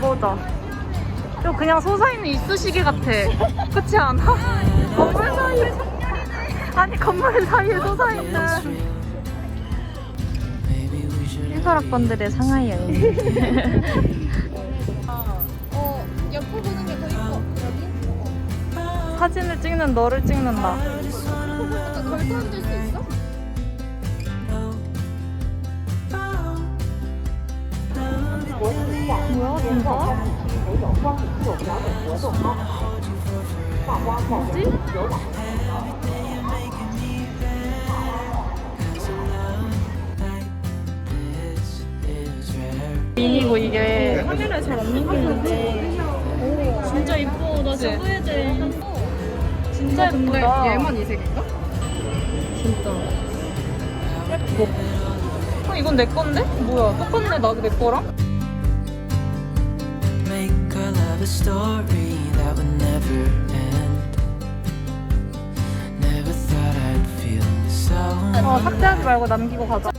가보자. 저 그냥 솟아있는 이쑤시개 같아. 그렇지 않아? 건물 사이에 아니 건물 사이에 솟아있는 해설학번들의 상하이 여행. 어, 옆을 보는 게 더 이뻐. 여기? 사진을 찍는 너를 찍는다. 진짜? 뭐지? 미니고 이게 카메라에 잘안 남기는데 진짜 이뻐 나 저거 해야 돼 진짜 예쁘다. 얘만 이 색인가? 진짜. 예뻐. 어, 이건 내 건데? 뭐야? 똑같네 나내 거랑? A story that would never end. Never thought I'd feel so 어 삭제하지 말고 남기고 가자.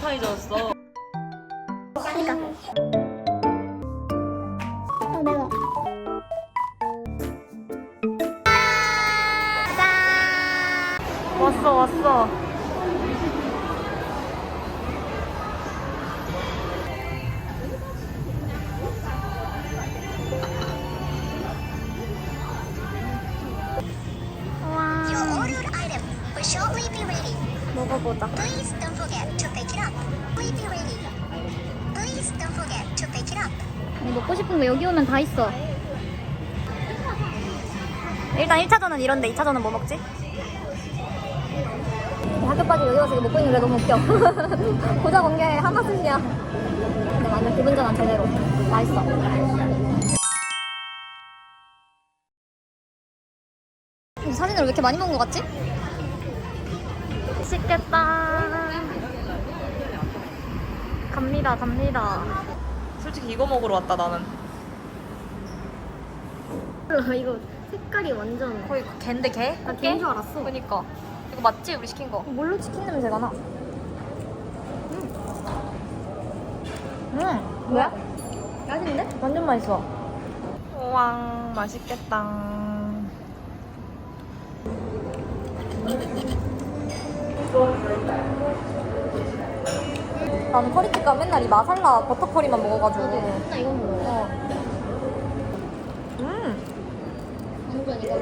배고파졌어. 타이졌어. 어, 매워. 왔어 왔어. 2차전은 뭐 먹지? 학교까지 여기 와서 이거 먹고 있는 게 너무 웃겨. 고작 온게 하마스시야. 근데 완전 기분 전환 제대로. 맛있어. 이 사진을 왜 이렇게 많이 먹은 것 같지? 맛있겠다. 갑니다, 갑니다. 솔직히 이거 먹으러 왔다 나는. 이거 색깔이 완전 거의 갠데 개? 나 개인 줄 알았어. 그니까. 이거 맞지? 우리 시킨 거. 뭘로 치킨 냄새가 나? 음. 뭐야? 맛있는데? 완전 맛있어. 우왕, 맛있겠다. 나는 커리집 가면 맨날 이 마살라 버터커리만 먹어가지고. 나 이건 먹어. 음.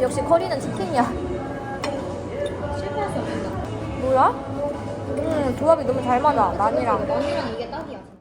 역시 커리는 치킨이야. 뭐야? 음, 조합이 너무 잘 맞아. 난이랑. 면이랑 이게 딱이야.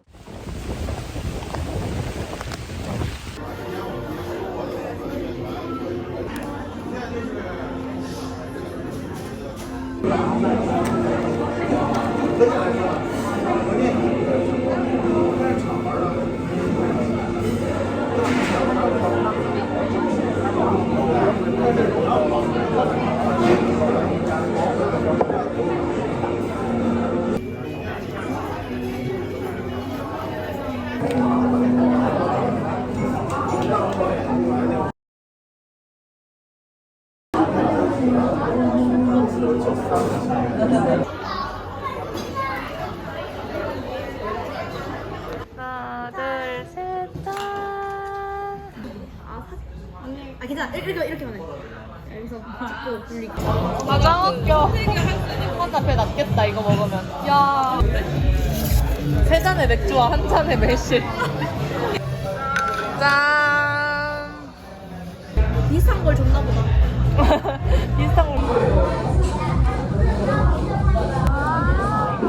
매실. 짠. 비슷한 걸 줬나 보다 비슷한 걸.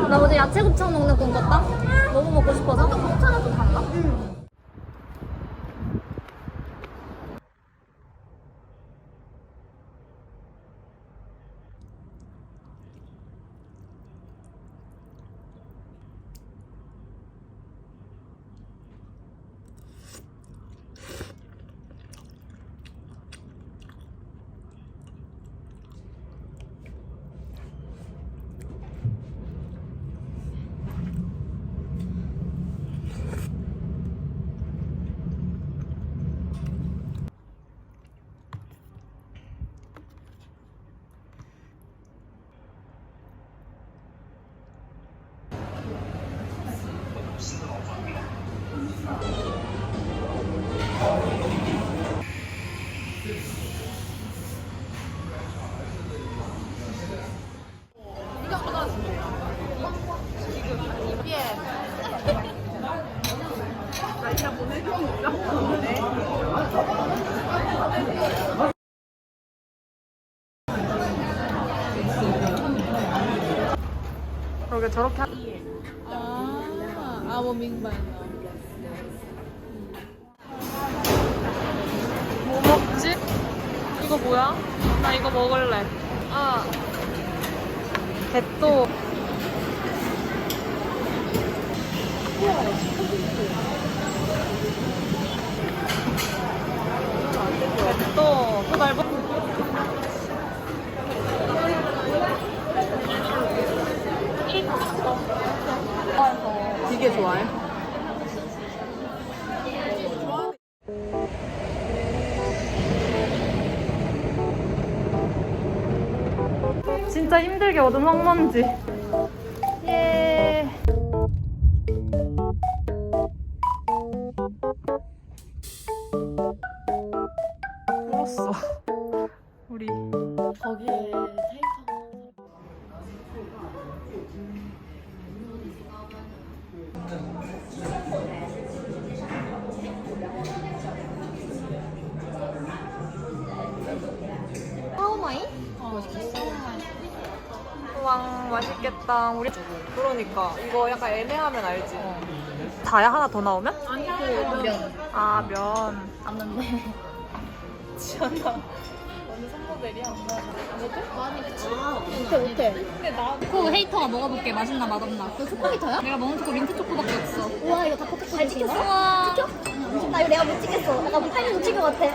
나 어제 야채 곱창 먹는 꿈 꿨다? 너무 먹고 싶어서 곱창은 또 간다. 그 러게 저렇게 하... 아뭐 민만 뭐 먹지? 이거 뭐야? 나 이거 먹을래. 아. 개또. 황먼지. 왕 맛있겠다. 우리 그러니까 이거 약간 애매하면 알지. 다야 하나 더 나오면? 아니 그 면 아 면. 맞는데. 지연아. 완전 선모델이야. 못해 못해. 그 헤이터가 먹어볼게 맛있나 맛없나. 그 초코히터야? 내가 먹은 초코 민트 초코밖에 없어. 우와 이거 다코초코 잘 찍혔어. 우와. 찍혀? 나 이거 내가 못 찍겠어. 약간 타이밍 놓친 것 같아.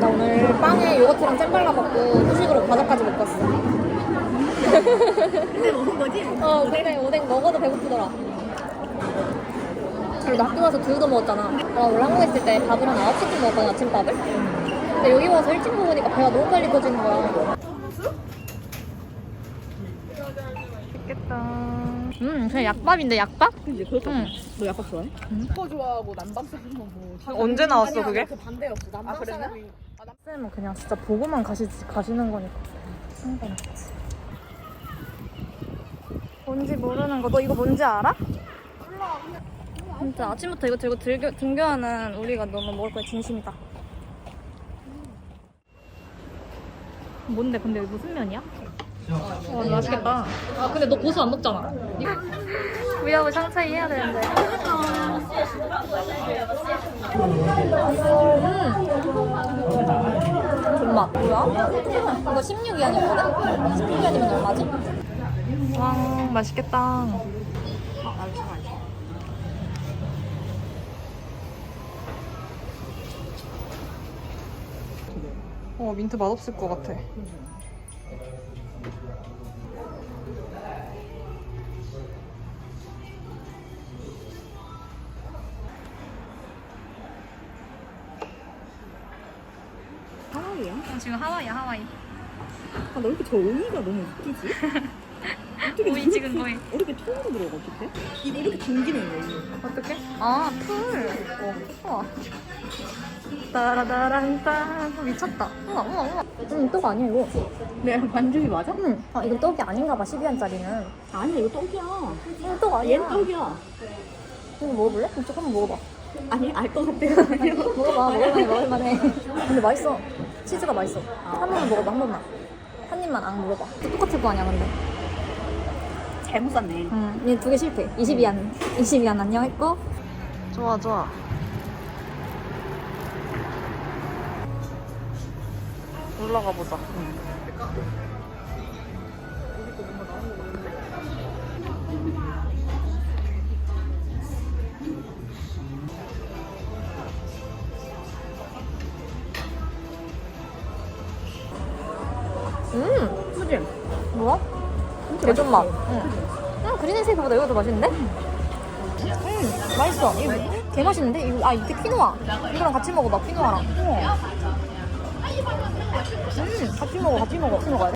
나 오늘 빵에 요거트랑 잼 발라 먹고 후식으로 과자까지 먹고 왔어. 근데 먹은 거지? 어, 근데 오뎅 먹어도 배고프더라. 그리고 나 학교 가서 두유도 먹었잖아. 나 원래 한국에 있을 때 밥을 한 9시쯤 먹었거든, 아침밥을. 근데 여기 와서 일찍 먹으니까 배가 너무 빨리 터지는 거야. 맛있겠다. 음, 그냥 약밥인데, 약밥? 이제 그렇다. 응. 너 약밥 좋아해? 거 좋아하고 남방 사람 뭐 언제 나왔어 그게? 반대였어. 남방 사람이 쌤은 그냥 진짜 보고만 가시지 가시는 거니까 상관없지. 뭔지 모르는 거. 너 이거 뭔지 알아? 진짜 아침부터 이거 들고 들교, 등교하는 우리가 너무 먹을 거에 진심이다. 뭔데? 근데 무슨 면이야? 와 맛있겠다. 아, 근데 너 고수 안 먹잖아. 구야부 샹차이 해야 되는데. 존맛. 뭐야? 이거 16위안이었거든? 16위안이면 얼마지? 와 맛있겠다. 어 민트 맛없을 것 같아. 하와이야? 어, 지금 하와이야, 하와이. 아, 너 이렇게 저 오이가 너무 웃기지? 어떻게 오이 찍은 거에. 이렇게 처음으로 들어가, 어떡해? 이거 이렇게 당기는 거야, 어떻게? 아, 풀. 어, 우와. 따라다란딴 미쳤다. 우와, 우와, 우와. 음, 떡 아니야, 이거. 내가 반죽이 맞아? 응. 아, 이건 떡이 아닌가 봐, 12위안짜리는. 아니야, 이거 떡이야. 이거 떡 아니야. 얘는 떡이야. 이거 먹어볼래? 이거 한번 먹어봐. 아니, 알 것 같아. 먹어봐, 먹을만해, 먹을만해. 근데 맛있어. 치즈가 맛있어. 한 번만 먹어봐, 한 번만. 한 입만 안 먹어봐. 똑같을 거 아니야, 근데. 잘못 샀네. 응. 얘두 개 실패. 22안. 22안 안녕 했고. 좋아 좋아. 올라가 보자. 음, 개존 맛. 응. 응, 그린에이스보다 이거 더 맛있는데? 음, 맛있어. 이거 개 맛있는데? 이거, 아, 이게 퀴노아. 이거랑 같이 먹어봐, 퀴노아랑. 음, 같이 먹어, 같이 먹어. 같이 먹어야 돼.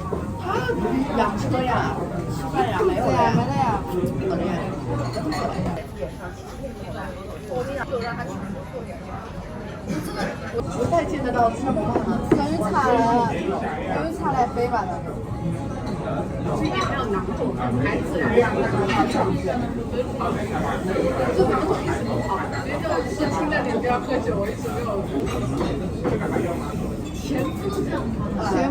养车呀吃饭呀没有呀。没了呀就这我不太见得到车门等于了等于踩来飞吧那个这还有囊肿孩子然的这囊肿一直不好所以就先清在里喝酒我一直没有前这样前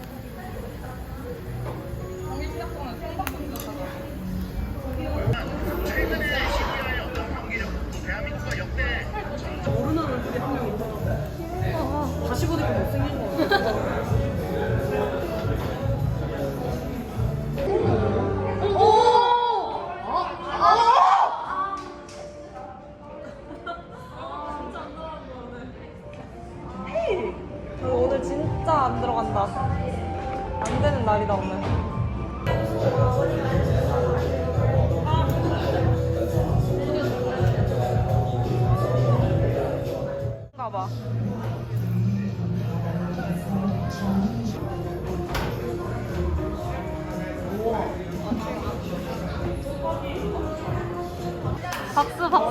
안 되는 날이다 오늘. 가봐. 박수 박수.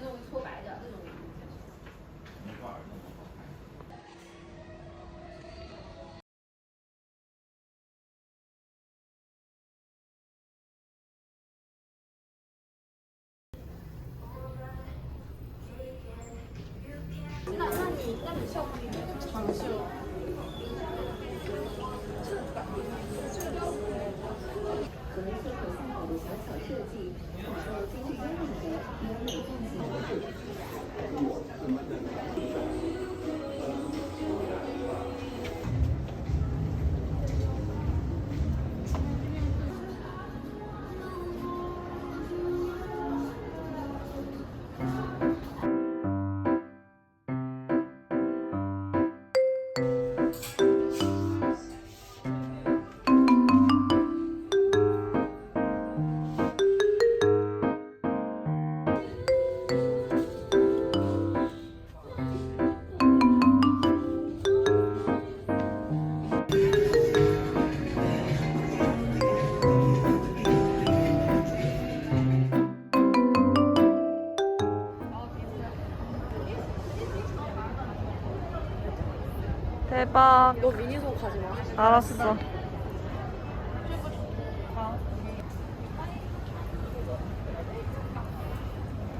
那种会搓白的，那种。 알았어.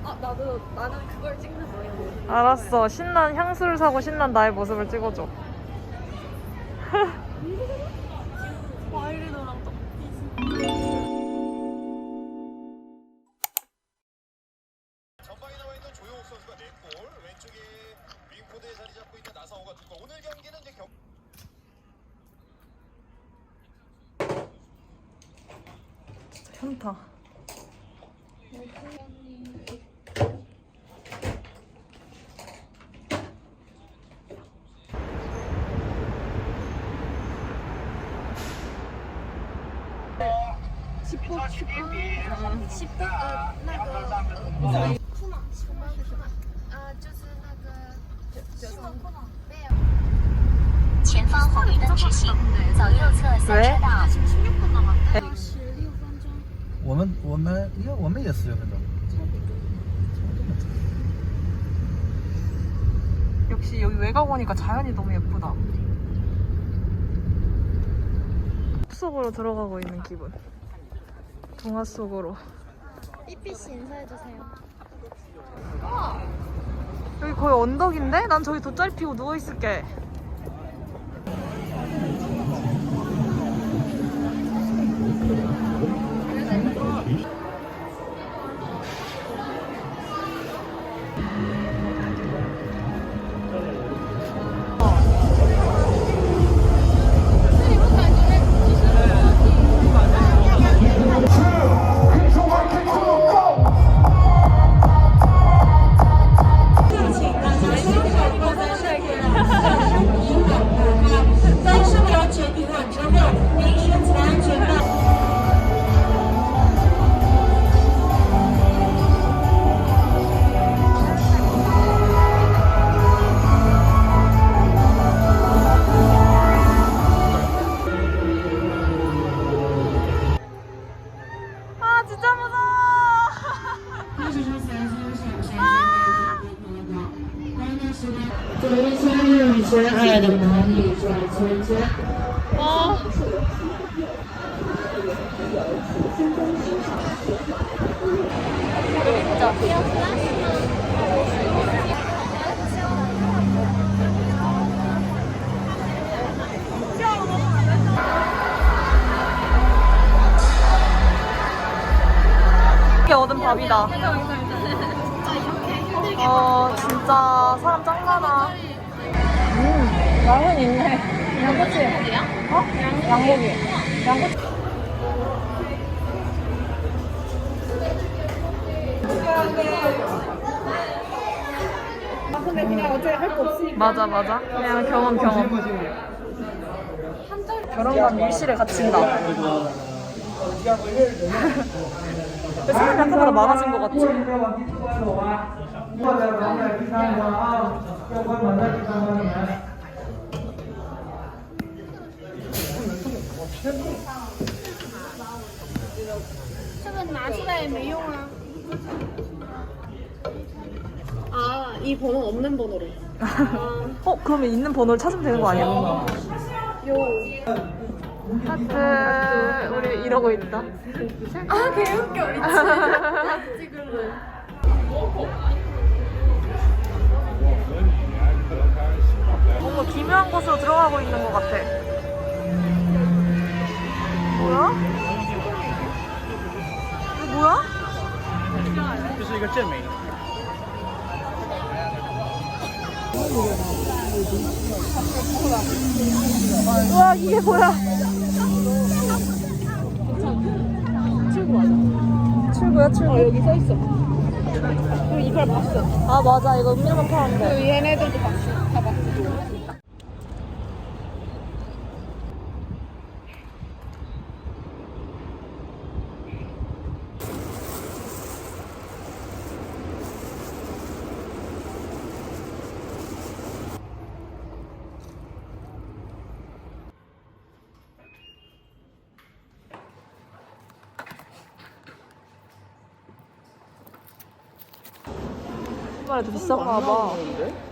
아, 나도 나는 그걸 찍는 거예요. 알았어. 신난 향수를 사고 신난 나의 모습을 찍어줘. 편타. 음, 있어요, 그래도. 역시 여기 외곽 오니까 자연이 너무 예쁘다. 속으로 들어가고 있는 기분. 동화 속으로. 이피 씨 인사해주세요. 여기 거의 언덕인데? 난 저기 돗자리 피고 누워있을게. 어? 양고기. 양꼬치. 맞아 맞아. 그냥 경험 경험. 결혼과 밀실에 갇힌다. 왜 사람이 아까보다 많아진 것 같지? 어 그러면 있는 번호를 찾으면 되는 거 아니야? 하트 우리 이러고 있다. 아 개웃겨 미친. 뭔가 기묘한 곳으로 들어가고 있는 것 같아. 뭐야? 이거 뭐야? 这是一个镇美。 우와 이게 뭐야? 출구야 출구. 어 여기 써 있어. 그리고 이걸 봤어. 아 맞아 이거 음료만 파는데. 얘네들도 봤어. 다 봤어. 더 비싼가 봐.